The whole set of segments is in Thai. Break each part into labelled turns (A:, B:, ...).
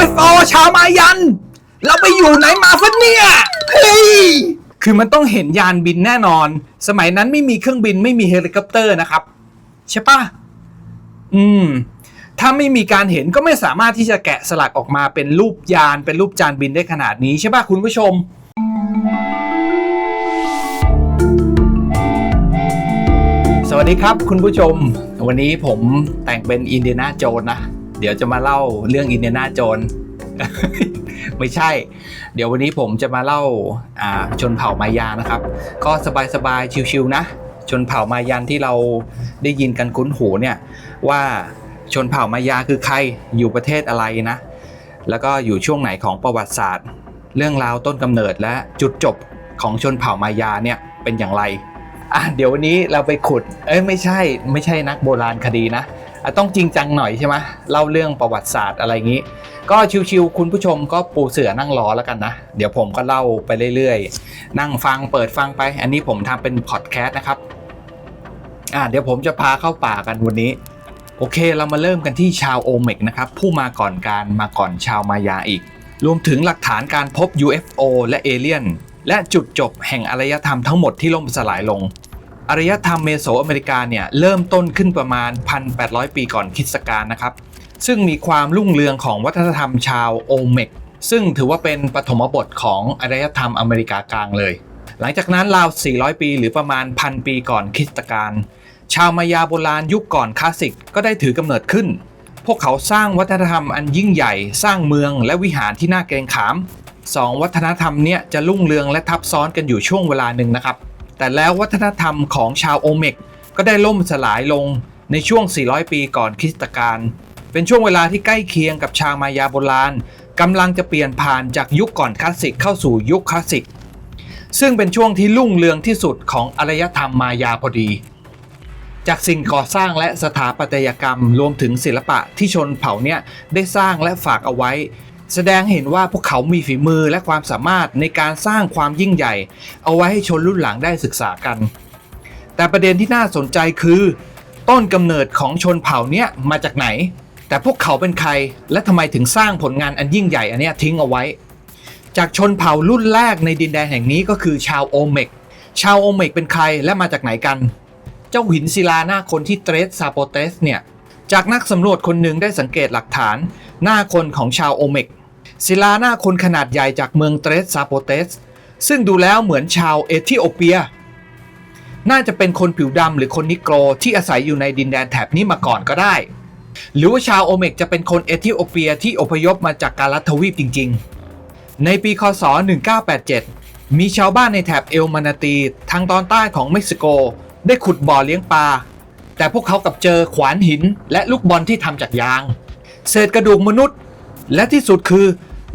A: UFO ชาวมายัน เราไปอยู่ไหนมาฟะเนี่ยเฮ้ยคือมันต้องเห็นยานบินแน่นอน สมัยนั้นไม่มีเครื่องบินไม่มีเฮลิคอปเตอร์นะครับใช่ปะอืม ถ้าไม่มีการเห็นก็ไม่สามารถที่จะแกะสลักออกมาเป็นรูปยานเป็นรูปจานบินได้ขนาดนี้ใช่ปะคุณผู้ชมสวัสดีครับคุณผู้ชม วันนี้ผมแต่งเป็นอินเดียนาโจนนะ เดี๋ยวจะมาเล่าเรื่องอินเดียนาโจนไม่ใช่ เดี๋ยววันนี้ผมจะมาเล่าอาชนเผ่ามายานะครับ ก็สบายๆชิวๆนะ ชนเผ่ามายันที่เราได้ยินกันคุ้นหูเนี่ยว่าชนเผ่ามายาคือใครอยู่ประเทศอะไรนะ แล้วก็อยู่ช่วงไหนของประวัติศาสตร์ เรื่องราวต้นกำเนิดและจุดจบของชนเผ่ามายาเนี่ยเป็นอย่างไร อะเดี๋ยววันนี้เราไปขุด เอ้ยไม่ใช่ไม่ใช่นักโบราณคดีนะต้องจริงจังหน่อยใช่ไหมเล่าเรื่องประวัติศาสตร์อะไรอย่างนี้ ก็ชิวๆคุณผู้ชมก็ปูเสือนั่งรอแล้วกันนะ เดี๋ยวผมก็เล่าไปเรื่อยๆ นั่งฟังเปิดฟังไป อันนี้ผมทำเป็นพอดแคสต์นะครับอะเดี๋ยวผมจะพาเข้าป่ากันวันนี้ โอเคเรามาเริ่มกันที่ชาวโอเมกนะครับ ผู้มาก่อนการมาก่อนชาวมายาอีก รวมถึงหลักฐานการพบ UFO และเอเลี่ยน และจุดจบแห่งอารยธรรมทั้งหมดที่ล่มสลายลง อารยธรรมเมโสอเมริกาเนี่ยเริ่มต้นขึ้นประมาณ 1,800 ปีก่อนคริสต์กาลนะครับ ซึ่งมีความรุ่งเรืองของวัฒนธรรมชาวโอเมก ซึ่งถือว่าเป็นปฐมบทของอารยธรรมอเมริกากลางเลย หลังจากนั้นราว 400 ปีหรือประมาณ 1,000 ปีก่อนคริสต์กาลชาวมายาโบราณยุคก่อนคลาสสิกก็ได้ถือกำเนิดขึ้น พวกเขาสร้างวัฒนธรรมอันยิ่งใหญ่ สร้างเมืองและวิหารที่น่าเกรงขาม สองวัฒนธรรมเนี่ยจะรุ่งเรืองและทับซ้อนกันอยู่ช่วงเวลาหนึ่งนะครับ แต่แล้ววัฒนธรรมของชาวโอเมกก็ได้ล่มสลายลงในช่วง 400 ปีก่อนคริสตกาล เป็นช่วงเวลาที่ใกล้เคียงกับชาวมายาโบราณกำลังจะเปลี่ยนผ่านจากยุคก่อนคลาสสิกเข้าสู่ยุคคลาสสิก ซึ่งเป็นช่วงที่รุ่งเรืองที่สุดของอารยธรรมมายาพอดี จากสิ่งก่อสร้างและสถาปัตยกรรมรวมถึงศิลปะที่ชนเผ่าเนี่ยได้สร้างและฝากเอาไว้ แสดงเห็นว่าพวกเขามีฝีมือและความสามารถในการสร้างความยิ่งใหญ่ เอาไว้ให้ชนรุ่นหลังได้ศึกษากัน แต่ประเด็นที่น่าสนใจคือ ต้นกำเนิดของชนเผ่าเนี่ยมาจากไหน แต่พวกเขาเป็นใคร และทำไมถึงสร้างผลงานอันยิ่งใหญ่อันเนี้ยทิ้งเอาไว้ จากชนเผ่ารุ่นแรกในดินแดนแห่งนี้ก็คือชาวโอเมก ชาวโอเมกเป็นใครและมาจากไหนกัน เจ้าหินศิลาหน้าคนที่เตรสซาโปเตสเนี่ยจากนักสำรวจคนหนึ่งได้สังเกตหลักฐานหน้าคนของชาวโอเมก ศิลาหน้าคนขนาดใหญ่จากเมืองเตรสซาโปเตส ซึ่งดูแล้วเหมือนชาวเอธิโอเปีย น่าจะเป็นคนผิวดำหรือคนนิโกรที่อาศัยอยู่ในดินแดนแถบนี้มาก่อนก็ได้ หรือว่าชาวโอเมกจะเป็นคนเอธิโอเปียที่อพยพมาจากกาลทวีปจริง ๆ ในปีคศ 1987 มีชาวบ้านในแถบเอลมานาตี ทางตอนใต้ของเม็กซิโก ได้ขุดบ่อเลี้ยงปลาแต่พวกเขากับเจอขวานหินและลูกบอลที่ทำจากยาง เศษกระดูกมนุษย์ และที่สุดคือ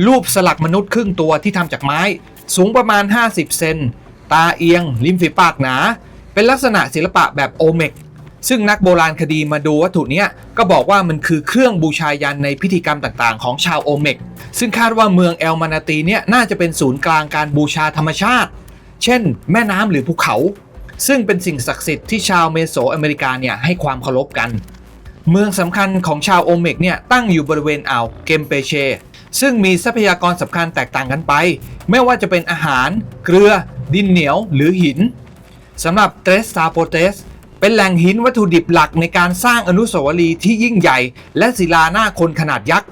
A: รูปสลักมนุษย์ครึ่งตัวที่ทำจากไม้ สูงประมาณ 50 เซน ตาเอียง ริมฝีปากหนา เป็นลักษณะศิลปะแบบโอเมก ซึ่งนักโบราณคดีมาดูวัตถุนี้ก็บอกว่ามันคือเครื่องบูชายันในพิธีกรรมต่างๆ ของชาวโอเมก ซึ่งคาดว่าเมืองเอลมานาตีเนี่ยน่าจะเป็นศูนย์กลางการบูชาธรรมชาติ เช่น แม่น้ำหรือภูเขา ซึ่งเป็นสิ่งศักดิ์สิทธิ์ที่ชาวเมโสอเมริกาเนี่ยให้ความเคารพกัน เมืองสำคัญของชาวโอเมกเนี่ยตั้งอยู่บริเวณอ่าวเกมเปเช ซึ่งมีทรัพยากรสำคัญแตกต่างกันไป ไม่ว่าจะเป็นอาหาร เกลือ ดินเหนียว หรือหินสำหรับเตรสซาโปเตสเป็นแหล่งหินวัตถุดิบหลักในการสร้างอนุสาวรีย์ที่ยิ่งใหญ่ และศิลาหน้าคนขนาดยักษ์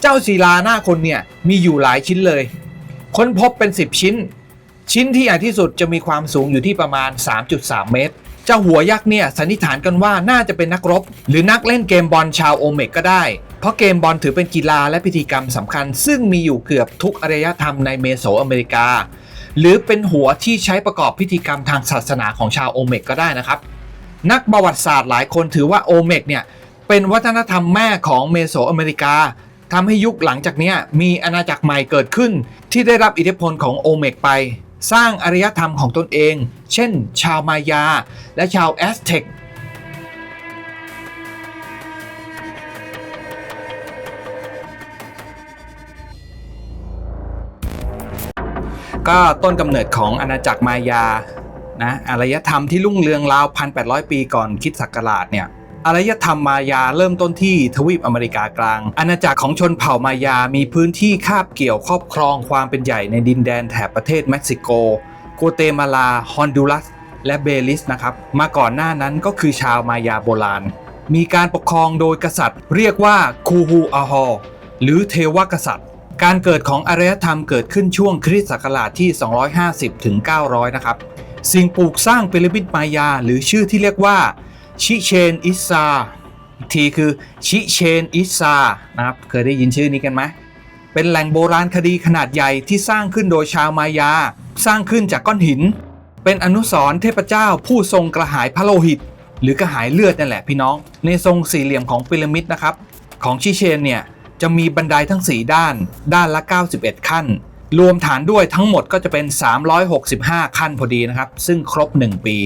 A: เจ้าศิลาหน้าคนเนี่ยมีอยู่หลายชิ้นเลย ค้นพบเป็น 10 ชิ้น ชิ้นที่ใหญ่ที่สุดจะมีความสูงอยู่ที่ประมาณ 3.3 เมตร เจ้าหัวยักษ์เนี่ยสันนิษฐานกันว่าน่าจะเป็นนักรบ หรือนักเล่นเกมบอลชาวโอเมกก็ได้ เพราะเกมบอลถือเป็นกีฬาและพิธีกรรมสำคัญ ซึ่งมีอยู่เกือบทุกอารยธรรมในเมโสอเมริกา หรือเป็นหัวที่ใช้ประกอบพิธีกรรมทางศาสนาของชาวโอเมกก็ได้นะครับ นักประวัติศาสตร์หลายคนถือว่าโอเมกเนี่ยเป็นวัฒนธรรมแม่ของเมโสอเมริกาทำให้ยุคหลังจากนี้มีอาณาจักรใหม่เกิดขึ้น ที่ได้รับอิทธิพลของโอเมกไป สร้างอารยธรรมของตนเอง เช่น ชาวมายา และชาวแอสเท็กก็ต้นกำเนิดของอาณาจักรมายานะอารยธรรมที่รุ่งเรืองราว 1,800 ปีก่อนคิดศักราชเนี่ย อารยธรรมมายาเริ่มต้นที่ทวีปอเมริกากลาง อาณาจักรของชนเผ่ามายามีพื้นที่คาบเกี่ยวครอบครองความเป็นใหญ่ในดินแดนแถบประเทศเม็กซิโก โกเตมาลา ฮอนดูรัส และเบลิสนะครับ มาก่อนหน้านั้นก็คือชาวมายาโบราณ มีการปกครองโดยกษัตริย์ เรียกว่าคูฮูอาฮอหรือเทวกษัตริย์ การเกิดของอารยธรรมเกิดขึ้นช่วงคริสต์ศักราชที่ 250ถึง900 นะครับ สิ่งปลูกสร้างพีระมิดมายา หรือชื่อที่เรียกว่า ชิเชนอิซาอีกทีคือชิเชนอิซานะครับเคยได้ยินชื่อนี้กันไหมเป็นแหล่งโบราณคดีขนาดใหญ่ที่สร้างขึ้นโดยชาวมายา สร้างขึ้นจากก้อนหิน เป็นอนุสรณ์เทพเจ้าผู้ทรงกระหายพระโลหิต หรือกระหายเลือดนั่นแหละพี่น้อง ในทรงสี่เหลี่ยมของพีระมิดนะครับของชิเชนเนี่ยจะมีบันไดทั้ง 4 ด้าน ด้านละ 91 ขั้น รวมฐานด้วยทั้งหมดก็จะเป็น 365 ขั้นพอดีนะครับ ซึ่งครบ 1 ปี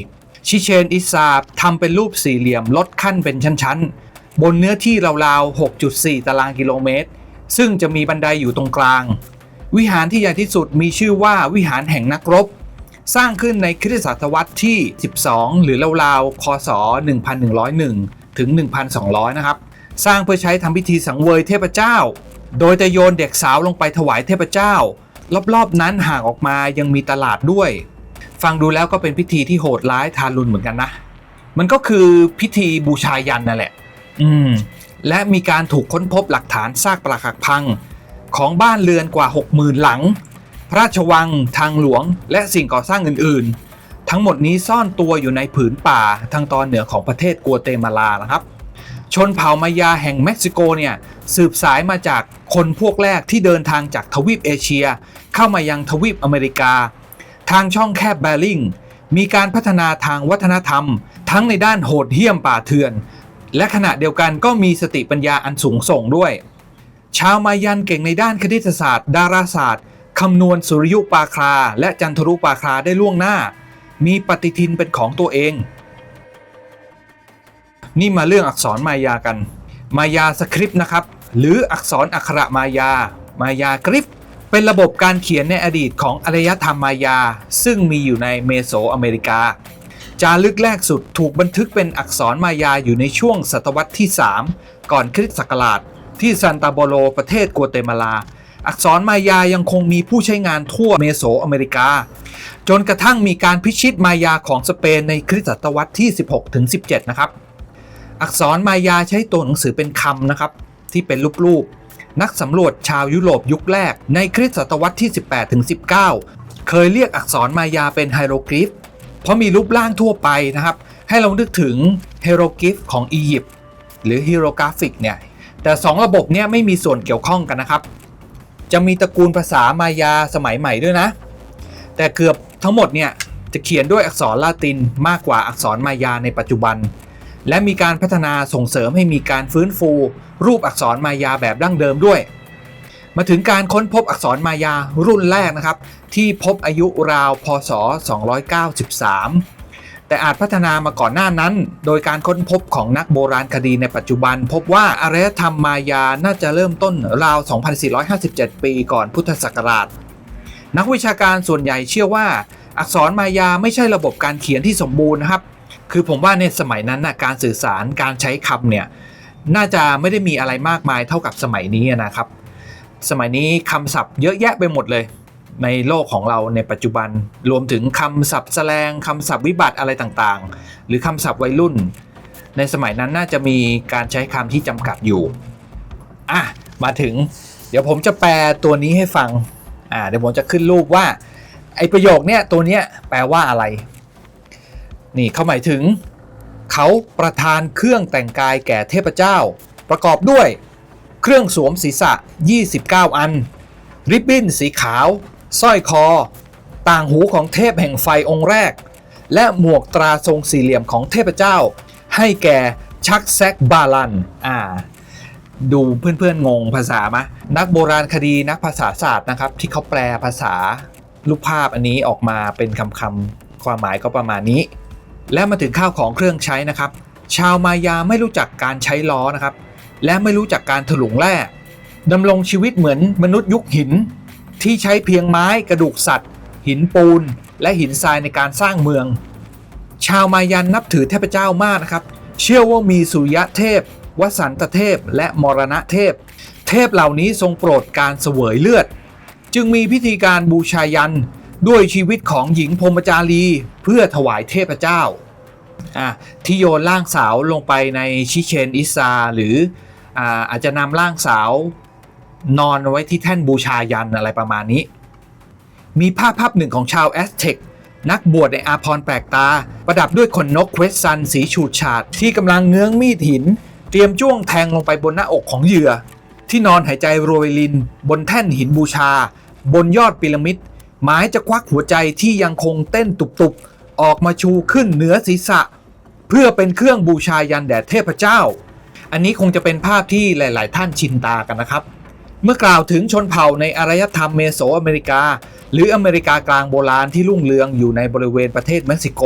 A: ชิเชนอิซาทำเป็นรูปสี่เหลี่ยมลดขั้นเป็นชั้นๆ บนเนื้อที่ราวๆ 6.4 ตารางกิโลเมตร ซึ่งจะมีบันไดอยู่ตรงกลาง วิหารที่ใหญ่ที่สุดมีชื่อว่าวิหารแห่งนักรบ สร้างขึ้นในคริสตศตวรรษที่ 12 หรือราวๆ คศ 1101 ถึง 1200 นะครับ สร้างเพื่อใช้ทำพิธีสังเวยเทพเจ้า โดยจะโยนเด็กสาวลงไปถวายเทพเจ้า รอบๆนั้นห่างออกมายังมีตลาดด้วย ฟังดูแล้วก็เป็นพิธีที่โหดร้ายทารุณเหมือนกันนะ มันก็คือพิธีบูชายันนั่นแหละ อืม และมีการถูกค้นพบหลักฐานซากปรักหักพัง ของบ้านเรือนกว่า 60,000 หลัง พระราชวัง ทางหลวง และสิ่งก่อสร้างอื่น ๆ ทั้งหมดนี้ซ่อนตัวอยู่ในผืนป่าทางตอนเหนือของประเทศกัวเตมาลานะครับ ชนเผ่ามายาแห่งเม็กซิโกเนี่ยสืบสายมาจากคนพวกแรกที่เดินทางจากทวีปเอเชีย เข้ามายังทวีปอเมริกา ทางช่องแคบแบริงมีการพัฒนาทางวัฒนธรรม ทั้งในด้านโหดเหี้ยมป่าเถื่อน และขณะเดียวกันก็มีสติปัญญาอันสูงส่งด้วย ชาวมายันเก่งในด้านคณิตศาสตร์ ดาราศาสตร์คำนวณสุริยุปราคา และจันทรุปราคาได้ล่วงหน้า มีปฏิทินเป็นของตัวเอง นี่มาเรื่องอักษรมายากัน มายาสคริปต์นะครับ หรืออักษรอักขระมายา มายากริฟ เป็นระบบการเขียนในอดีตของอารยธรรมมายา ซึ่งมีอยู่ในเมโสอเมริกา จารึกแรกสุดถูกบันทึกเป็นอักษรมายาอยู่ในช่วงศตวรรษที่ 3 ก่อนคริสต์ศักราช ที่ซานตาโบโลประเทศกัวเตมาลา อักษรมายายังคงมีผู้ใช้งานทั่วเมโสอเมริกา จนกระทั่งมีการพิชิตมายาของสเปนในคริสตศตวรรษที่ 16-17 นะครับ อักษรมายาใช้ตัวหนังสือเป็นคำนะครับที่เป็นรูปๆ นักสำรวจชาวยุโรปยุคแรกในคริสตศตวรรษที่ 18-19 เคยเรียกอักษรมายาเป็นไฮโรกริฟเพราะมีรูปร่างทั่วไปนะครับ ให้เรานึกถึงเฮโรกริฟของอียิปต์หรือฮีโรกราฟิกเนี่ยแต่ 2 ระบบเนี่ยไม่มีส่วนเกี่ยวข้องกันนะครับ จะมีตระกูลภาษามายาสมัยใหม่ด้วยนะ แต่เกือบทั้งหมดเนี่ยจะเขียนด้วยอักษรลาตินมากกว่าอักษรมายาในปัจจุบัน และมีการพัฒนาส่งเสริมให้มีการฟื้นฟู รูปอักษรมายาแบบดั้งเดิมด้วย มาถึงการค้นพบอักษรมายารุ่นแรกนะครับ ที่พบอายุราวพศ 293 แต่อาจพัฒนามาก่อนหน้านั้น โดยการค้นพบของนักโบราณคดีในปัจจุบัน พบว่าอารยธรรมมายาน่าจะเริ่มต้นราว 2457 ปีก่อนพุทธศักราช นักวิชาการส่วนใหญ่เชื่อว่า อักษรมายาไม่ใช่ระบบการเขียนที่สมบูรณ์นะครับ คือผมว่าในสมัยนั้นนะการสื่อสารการใช้คำเนี่ยน่าจะไม่ได้มีอะไรมากมายเท่ากับสมัยนี้นะครับ สมัยนี้คำศัพท์เยอะแยะไปหมดเลย ในโลกของเราในปัจจุบันรวมถึงคำศัพท์แสลงคำศัพท์วิบัติอะไรต่างๆ หรือคำศัพท์วัยรุ่น ในสมัยนั้นน่าจะมีการใช้คำที่จำกัดอยู่อะมาถึง เดี๋ยวผมจะแปลตัวนี้ให้ฟังอ่าเดี๋ยวผมจะขึ้นรูปว่าไอประโยคเนี้ยตัวเนี้ยแปลว่าอะไร นี่เขาหมายถึง เขาประทานเครื่องแต่งกายแก่เทพเจ้า ประกอบด้วยเครื่องสวมศีรษะ 29 อัน ริบบิ้นสีขาวสร้อยคอ ต่างหูของเทพแห่งไฟองค์แรก และหมวกตราทรงสี่เหลี่ยมของเทพเจ้า ให้แก่ชักแซกบาลันอ่าดูเพื่อนๆงงภาษามะ นักโบราณคดีนักภาษาศาสตร์นะครับ ที่เขาแปลภาษารูปภาพอันนี้ออกมาเป็นคำคำๆความหมายก็ประมาณนี้ และมาถึงข้าวของเครื่องใช้นะครับ ชาวมายาไม่รู้จักการใช้ล้อนะครับ และไม่รู้จักการถลุงแร่ดำรงชีวิตเหมือนมนุษย์ยุคหิน ที่ใช้เพียงไม้กระดูกสัตว์ หินปูน และหินทรายในการสร้างเมือง ชาวมายันนับถือเทพเจ้ามากนะครับ เชื่อว่ามีสุริยะเทพ วสันตเทพ และมรณะเทพ เทพเหล่านี้ทรงโปรดการเสวยเลือด จึงมีพิธีการบูชายัน ด้วยชีวิตของหญิงพรมจารีเพื่อถวายเทพเจ้าที่โยนร่างสาวลงไปในชิเชนอิซาหรืออาอาจจะนำร่างสาวนอนไว้ที่แท่นบูชายันอะไรประมาณนี้ มีภาพภาพหนึ่งของชาวแอสเท็กนักบวชในอาพรแปลกตา ประดับด้วยขนนกเควสซันสีฉูดฉาด ที่กำลังเงื้องมีดหิน เตรียมจ้วงแทงลงไปบนหน้าอกของเหยื่อ ที่นอนหายใจโรยลิน บนแท่นหินบูชา บนยอดพีระมิด หมายจะควักหัวใจที่ยังคงเต้นตุบๆ ออกมาชูขึ้นเหนือศีรษะ เพื่อเป็นเครื่องบูชายันแด่เทพเจ้า อันนี้คงจะเป็นภาพที่หลาย ๆ ท่านชินตากันนะครับ เมื่อกล่าวถึงชนเผ่าในอารยธรรมเมโสอเมริกา หรืออเมริกากลางโบราณที่รุ่งเรืองอยู่ในบริเวณประเทศเม็กซิโก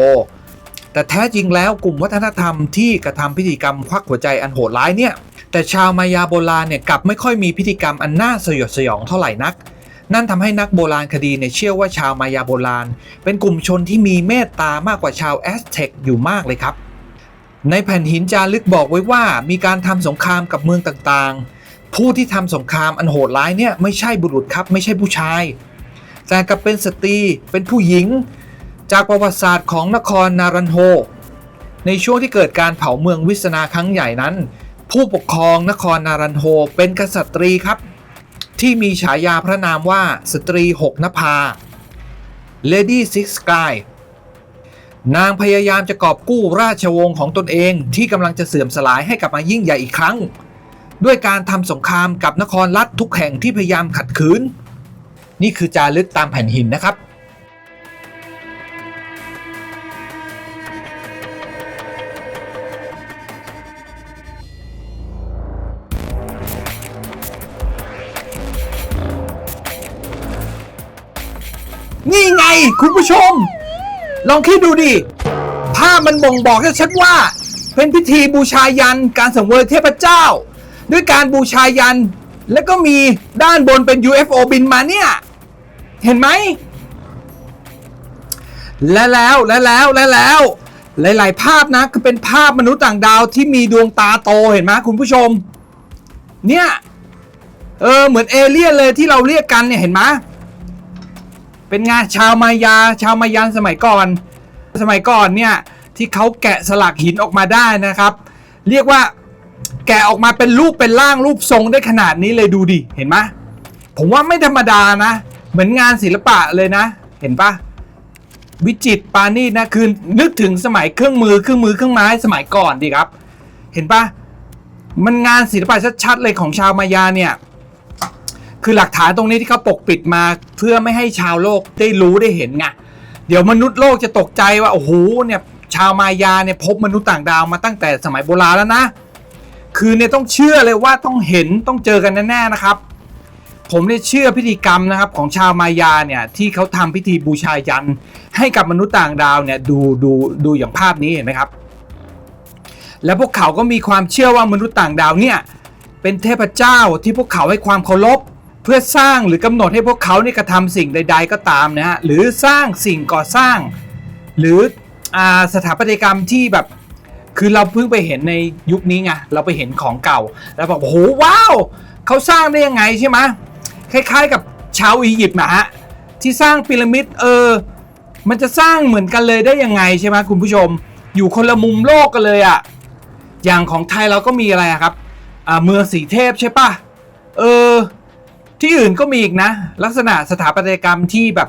A: แต่แท้จริงแล้วกลุ่มวัฒนธรรมที่กระทำพิธีกรรมควักหัวใจอันโหดร้ายเนี่ยแต่ชาวมายาโบราณเนี่ยกลับไม่ค่อยมีพิธีกรรมอันน่าสยดสยองเท่าไหร่นัก นั่นทำให้นักโบราณคดีเนี่ยเชื่อว่าชาวมายาโบราณ เป็นกลุ่มชนที่มีเมตตามากกว่าชาวแอสเท็กอยู่มากเลยครับ ในแผ่นหินจารึกบอกไว้ว่ามีการทำสงครามกับเมืองต่างๆ ผู้ที่ทำสงครามอันโหดร้ายเนี่ยไม่ใช่บุรุษครับไม่ใช่ผู้ชาย แต่กลับเป็นสตรีเป็นผู้หญิง จากประวัติศาสตร์ของนครนารันโฮในช่วงที่เกิดการเผาเมืองวิสนาครั้งใหญ่นั้น ผู้ปกครองนครนารันโฮเป็นกษัตรีครับ ที่มีฉายาพระนามว่าสตรีหกนภา Lady Six Sky นางพยายามจะกอบกู้ราชวงศ์ของตนเองที่กำลังจะเสื่อมสลายให้กลับมายิ่งใหญ่อีกครั้ง ด้วยการทำสงครามกับนครรัฐทุกแห่งที่พยายามขัดขืน นี่คือจารึกตามแผ่นหินนะครับ คุณผู้ชม ลองคิดดูดิ ภาพมันบ่งบอกชัดว่า เป็นพิธีบูชายันการสังเวยเทพเจ้า ด้วยการบูชายัน แล้วก็มีด้านบนเป็น UFO บินมาเนี่ย เห็นไหม และแล้วและแล้วและแล้ว หลาย ๆ ภาพนะคือเป็นภาพมนุษย์ต่างดาวที่มีดวงตาโตเห็นไหมคุณผู้ชม เนี่ย เออเหมือนเอเลี่ยนเลยที่เราเรียกกันเนี่ยเห็นไหม เป็นงานชาวมายาชาวมายันสมัยก่อน สมัยก่อนเนี่ยที่เขาแกะสลักหินออกมาได้นะครับ เรียกว่าแกะออกมาเป็นรูปเป็นร่างรูปทรงได้ขนาดนี้เลยดูดิเห็นไหมผมว่าไม่ธรรมดานะ เหมือนงานศิลปะเลยนะ เห็นปะวิจิตปานีตนะคือนึกถึงสมัยเครื่องมือเครื่องมือเครื่องไม้สมัยก่อนดีครับ เห็นปะมันงานศิลปะชัดๆเลยของชาวมายาเนี่ย คือหลักฐานตรงนี้ที่เขาปกปิดมาเพื่อไม่ให้ชาวโลกได้รู้ได้เห็นไงเดี๋ยวมนุษย์โลกจะตกใจว่าโอ้โหเนี่ยชาวมายาเนี่ยพบมนุษย์ต่างดาวมาตั้งแต่สมัยโบราณแล้วนะ คือเนี่ยต้องเชื่อเลยว่าต้องเห็นต้องเจอกันแน่ๆนะครับ ผมเนี่ยเชื่อพิธีกรรมนะครับของชาวมายาเนี่ยที่เขาทำพิธีบูชายัน ให้กับมนุษย์ต่างดาวเนี่ยดูดูดูอย่างภาพนี้เห็นไหมครับ แล้วพวกเขาก็มีความเชื่อว่ามนุษย์ต่างดาวเนี่ยเป็นเทพเจ้าที่พวกเขาให้ความเคารพ เพื่อสร้างหรือกำหนดให้พวกเขาเนี่ยกระทำสิ่งใด ๆ ก็ตามนะฮะหรือสร้างสิ่งก่อสร้าง หรืออ่าสถาปัตยกรรมที่แบบคือเราเพิ่งไปเห็นในยุคนี้ไงเราไปเห็นของเก่า แล้วบอกโอ้โหว้าวเขาสร้างได้ยังไงใช่ไหมคล้าย ๆ กับชาวอียิปต์นะฮะที่สร้างพีระมิดเออ มันจะสร้างเหมือนกันเลยได้ยังไงใช่ไหมคุณผู้ชม อยู่คนละมุมโลกกันเลยอะอย่างของไทยเราก็มีอะไระครับอ่าเมืองสีเทพใช่ปะเออ ที่อื่นก็มีอีกนะ ลักษณะสถาปัตยกรรมที่แบบ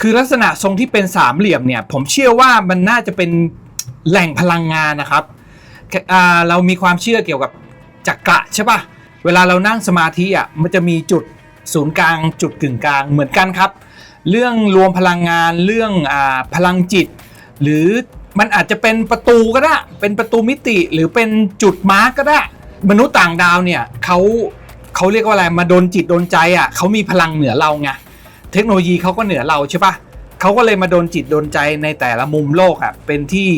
A: คือลักษณะทรงที่เป็นสามเหลี่ยมเนี่ย ผมเชื่อว่ามันน่าจะเป็นแหล่งพลังงานนะครับเรามีความเชื่อเกี่ยวกับจักระใช่ปะเวลาเรานั่งสมาธิอะมันจะมีจุดศูนย์กลาง จุดกึ่งกลางเหมือนกันครับ เรื่องรวมพลังงานเรื่องอพลังจิต หรือมันอาจจะเป็นประตูก็ได้ เป็นประตูมิติหรือเป็นจุดมาร์กก็ได้ มนุษย์ต่างดาวเนี่ยเขา เขาเรียกว่าอะไรมาโดนจิตโดนใจอะเขามีพลังเหนือเราไงเทคโนโลยีเขาก็เหนือเราใช่ปะเขาก็เลยมาโดนจิตโดนใจในแต่ละมุมโลกอะเป็นที่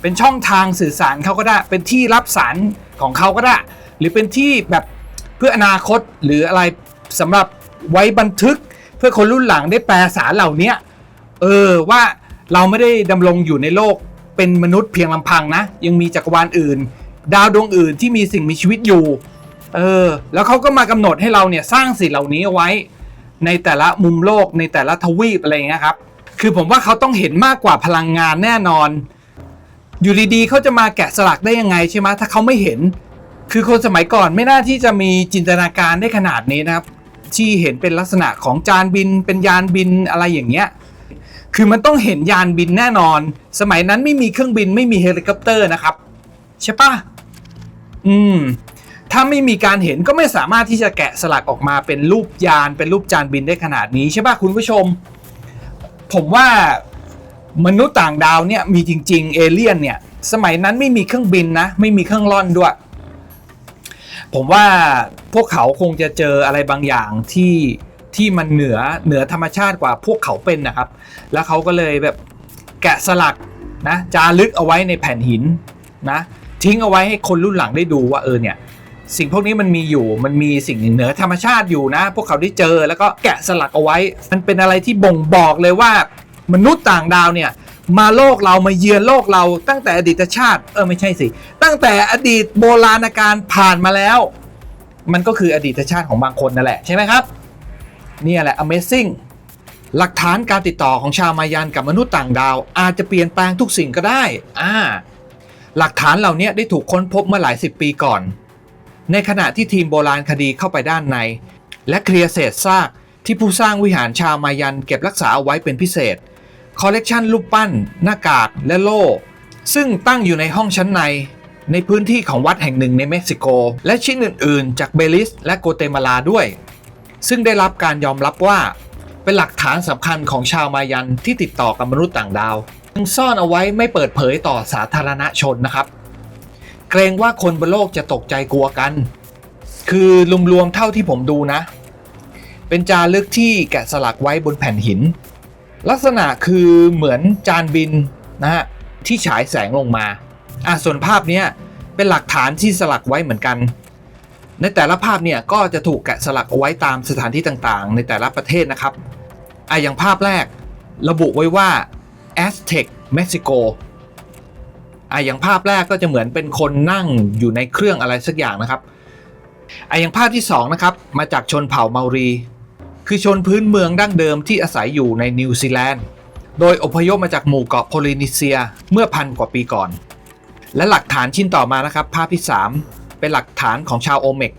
A: เป็นช่องทางสื่อสารเขาก็ได้ เป็นที่รับสารของเขาก็ได้ หรือเป็นที่แบบเพื่ออนาคตหรืออะไรสำหรับไว้บันทึกเพื่อคนรุ่นหลังได้แปลสารเหล่านี้เออว่าเราไม่ได้ดำรงอยู่ในโลกเป็นมนุษย์เพียงลำพังนะ ยังมีจักรวาลอื่น ดาวดวงอื่นที่มีสิ่งมีชีวิตอยู่ เออ แล้วเขาก็มากำหนดให้เราเนี่ยสร้างสิ่งเหล่านี้เอาไว้ ในแต่ละมุมโลกในแต่ละทวีปอะไรเงี้ยครับ คือผมว่าเขาต้องเห็นมากกว่าพลังงานแน่นอน อยู่ดีๆเขาจะมาแกะสลักได้ยังไงใช่ไหมถ้าเขาไม่เห็น คือคนสมัยก่อนไม่น่าที่จะมีจินตนาการได้ขนาดนี้นะครับ ที่เห็นเป็นลักษณะของจานบิน เป็นยานบินอะไรอย่างเงี้ยคือมันต้องเห็นยานบินแน่นอน สมัยนั้นไม่มีเครื่องบินไม่มีเฮลิคอปเตอร์นะครับ ใช่ปะอืม ถ้าไม่มีการเห็นก็ไม่สามารถที่จะแกะสลักออกมาเป็นรูปยานเป็นรูปจานบินได้ขนาดนี้ใช่ปะคุณผู้ชม ผมว่ามนุษย์ต่างดาวเนี่ยมีจริง ๆ เอเลี่ยนเนี่ยสมัยนั้นไม่มีเครื่องบินนะ ไม่มีเครื่องล่อนด้วย ผมว่าพวกเขาคงจะเจออะไรบางอย่างที่ที่มันเหนือเหนือธรรมชาติกว่าพวกเขาเป็นนะครับ แล้วเขาก็เลยแบบแกะสลักนะจารึกเอาไว้ในแผ่นหินนะทิ้งเอาไว้ให้คนรุ่นหลังได้ดูว่าเออเนี่ย สิ่งพวกนี้มันมีอยู่มันมีสิ่งเหนือธรรมชาติอยู่นะ พวกเขาได้เจอแล้วก็แกะสลักเอาไว้ มันเป็นอะไรที่บ่งบอกเลยว่ามนุษย์ต่างดาวเนี่ยมาโลกเรามาเยือนโลกเราตั้งแต่อดีตชาติเออไม่ใช่สิ ตั้งแต่อดีตโบราณกาลผ่านมาแล้ว มันก็คืออดีตชาติของบางคนนั่นแหละใช่ไหมครับนี่แหละ Amazing หลักฐานการติดต่อของชาวมายันกับมนุษย์ต่างดาว อาจจะเปลี่ยนแปลงทุกสิ่งก็ได้อ่าหลักฐานเหล่านี้ได้ถูกค้นพบเมื่อหลายสิบปีก่อน ในขณะที่ทีมโบราณคดีเข้าไปด้านใน และเคลียร์เศษซากที่ผู้สร้างวิหารชาวมายันเก็บรักษาเอาไว้เป็นพิเศษ คอลเลกชันรูปปั้น หน้ากากและโล่ ซึ่งตั้งอยู่ในห้องชั้นใน ในพื้นที่ของวัดแห่งหนึ่งในเม็กซิโก และชิ้นอื่น ๆ จากเบลิสและโกเตมาลาด้วย ซึ่งได้รับการยอมรับว่า เป็นหลักฐานสำคัญของชาวมายันที่ติดต่อกับมนุษย์ต่างดาวจึงซ่อนเอาไว้ไม่เปิดเผยต่อสาธารณชนนะครับ เกรงว่าคนบนโลกจะตกใจกลัวกัน คือรวมๆเท่าที่ผมดูนะ เป็นจารึกที่แกะสลักไว้บนแผ่นหิน ลักษณะคือเหมือนจานบินนะฮะที่ฉายแสงลงมาอะส่วนภาพเนี้ยเป็นหลักฐานที่สลักไว้เหมือนกัน ในแต่ละภาพเนี่ยก็จะถูกแกะสลักเอาไว้ตามสถานที่ต่างๆ ในแต่ละประเทศนะครับอะอย่างภาพแรกระบุไว้ว่า Aztec Mexico อะอย่างภาพแรกก็จะเหมือนเป็นคนนั่งอยู่ในเครื่องอะไรสักอย่างนะครับอะอย่างภาพที่สองนะครับมาจากชนเผ่าเมารี คือชนพื้นเมืองดั้งเดิมที่อาศัยอยู่ในนิวซีแลนด์โดยอพยพมาจากหมู่เกาะโพลินีเซียเมื่อพันกว่าปีก่อน และหลักฐานชิ้นต่อมานะครับ ภาพที่ 3 เป็นหลักฐานของชาวโอเมก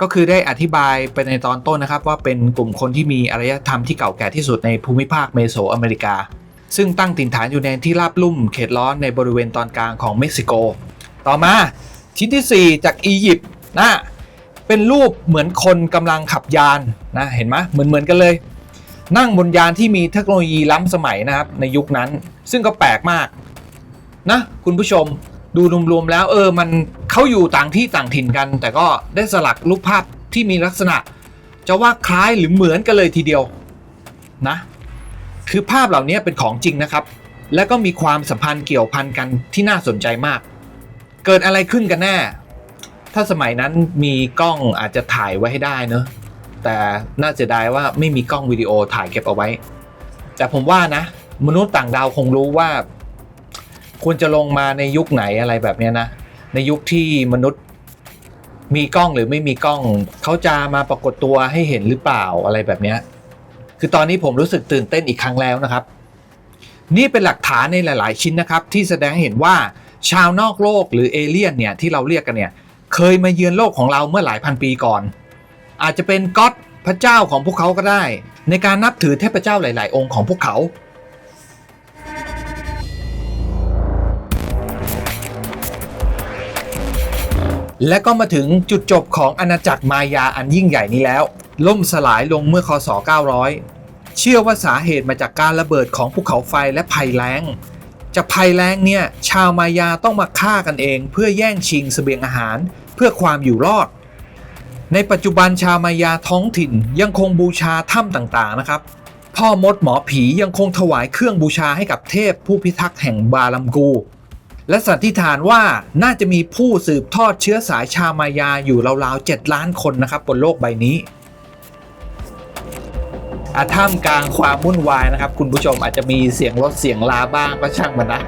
A: ก็คือได้อธิบายไปในตอนต้นนะครับ ว่าเป็นกลุ่มคนที่มีอารยธรรมที่เก่าแก่ที่สุดในภูมิภาคเมโสอเมริกา ซึ่งตั้งถิ่นฐานอยู่ในที่ราบลุ่มเขตร้อนในบริเวณตอนกลางของเม็กซิโก ต่อมาชิ้นทีสี่ 4 จากอียิปต์นะเป็นรูปเหมือนคนกำลังขับยานนะเห็นไหมเหมือนเหมือนกันเลย นั่งบนยานที่มีเทคโนโลยีล้ำสมัยนะครับในยุคนั้น ซึ่งก็แปลกมากนะคุณผู้ชมดูรวมๆแล้วเออมันเขาอยู่ต่างที่ต่างถิ่นกัน แต่ก็ได้สลักรูปภาพที่มีลักษณะ จะว่าคล้ายหรือเหมือนกันเลยทีเดียวนะ คือภาพเหล่านี้เป็นของจริงนะครับ และก็มีความสัมพันธ์เกี่ยวพันกันที่น่าสนใจมาก เกิดอะไรขึ้นกันแน่ ถ้าสมัยนั้นมีกล้องอาจจะถ่ายไว้ให้ได้เนอะแต่น่าเสียดายว่าไม่มีกล้องวิดีโอถ่ายเก็บเอาไว้ แต่ผมว่านะ มนุษย์ต่างดาวคงรู้ว่า ควรจะลงมาในยุคไหนอะไรแบบนี้นะ ในยุคที่มนุษย์มีกล้องหรือไม่มีกล้อง เขาจะมาปรากฏตัวให้เห็นหรือเปล่าอะไรแบบนี้ คือตอนนี้ผมรู้สึกตื่นเต้นอีกครั้งแล้วนะครับ นี่เป็นหลักฐานในหลาย ๆ ชิ้นนะครับ ที่แสดงให้เห็นว่าชาวนอกโลกหรือเอเลี่ยนเนี่ยที่เราเรียกกันเนี่ยเคยมาเยือนโลกของเราเมื่อหลายพันปีก่อน อาจจะเป็นก็อดพระเจ้าของพวกเขาก็ได้ ในการนับถือเทพเจ้าหลาย ๆ องค์ของพวกเขาและก็มาถึงจุดจบของอาณาจักรมายาอันยิ่งใหญ่นี้แล้ว ล่มสลายลงเมื่อคศ 900 เชื่อว่าสาเหตุมาจากการระเบิดของภูเขาไฟและภัยแล้ง จากภัยแล้งเนี่ยชาวมายาต้องมาฆ่ากันเอง เพื่อแย่งชิงเสบียงอาหารเพื่อความอยู่รอด ในปัจจุบันชาวมายาท้องถิ่นยังคงบูชาถ้ำต่างๆนะครับ พ่อมดหมอผียังคงถวายเครื่องบูชาให้กับเทพผู้พิทักษ์แห่งบาลัมกู และสันนิษฐานว่าน่าจะมีผู้สืบทอดเชื้อสายชาวมายาอยู่ราวๆ 7 ล้านคนนะครับบนโลกใบนี้ ท่ามกลางความวุ่นวายนะครับ คุณผู้ชมอาจจะมีเสียงรถเสียงลาบ้างก็ช่างมันนะ